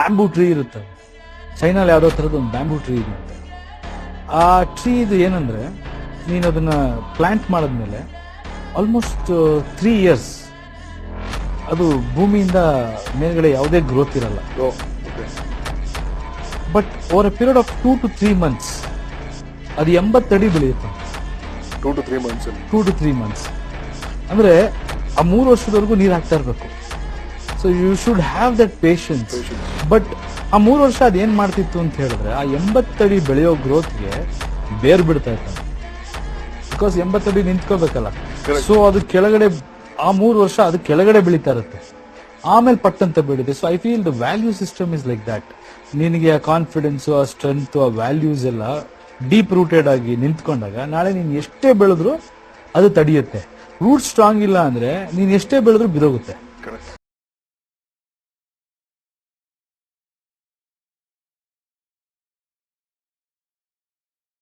Bamboo tree ಇರುತ್ತೆ ಚೈನಲ್ಲಿ ಯಾವುದೋ ಥರದ ಒಂದು ಬ್ಯಾಂಬೂ ಟ್ರೀ ಇರುತ್ತೆ ಆ ಟ್ರೀ ಇದು ಏನಂದ್ರೆ ನೀನು ಅದನ್ನ ಪ್ಲಾಂಟ್ ಮಾಡಿದ್ಮೇಲೆ ಆಲ್ಮೋಸ್ಟ್ ತ್ರೀ ಇಯರ್ಸ್ ಅದು ಭೂಮಿಯಿಂದ ಮೇಲ್ಗಡೆ ಯಾವುದೇ ಗ್ರೋತ್ ಇರಲ್ಲ. But over a period of two to three months ಅದು ಎಂಬತ್ತಡಿ ಬೆಳೆಯುತ್ತೆ. Two to three months two to three months ಅಂದ್ರೆ ಆ ಮೂರು ವರ್ಷದವರೆಗೂ ನೀರು ಹಾಕ್ತಾ ಇರಬೇಕು. So you should have that patience but ಆ ಮೂರು ವರ್ಷ ಅದೇನ್ ಮಾಡ್ತಿತ್ತು ಅಂತ ಹೇಳಿದ್ರೆ ಆ ಎಂಬತ್ತಡಿ ಬೆಳೆಯೋ ಗ್ರೋತ್ಗೆ ಬೇರ್ ಬಿಡ್ತಾ ಇತ್ತು. ಬಿಕಾಸ್ ಎಂಬತ್ತಡಿ ನಿಂತ್ಕೋಬೇಕಲ್ಲ. ಸೊ ಅದು ಕೆಳಗಡೆ ಆ ಮೂರು ವರ್ಷ ಅದು ಕೆಳಗಡೆ ಬೆಳೀತಾ ಇರುತ್ತೆ. ಆಮೇಲೆ ಪಟ್ಟಂತ ಬೆಳೀತೆ so I feel the value system is like that ನಿನಗೆ ಆ ಕಾನ್ಫಿಡೆನ್ಸು ಆ ಸ್ಟ್ರೆಂತ್ ಆ ವ್ಯಾಲ್ಯೂಸ್ ಎಲ್ಲ ಡೀಪ್ ರೂಟೆಡ್ ಆಗಿ ನಿಂತ್ಕೊಂಡಾಗ ನಾಳೆ ನೀನು ಎಷ್ಟೇ ಬೆಳೆದ್ರು ಅದು ತಡೆಯುತ್ತೆ. ರೂಟ್ ಸ್ಟ್ರಾಂಗ್ ಇಲ್ಲ ಅಂದ್ರೆ ನೀನು ಎಷ್ಟೇ ಬೆಳೆದ್ರು ಬಿದೋಗುತ್ತೆ.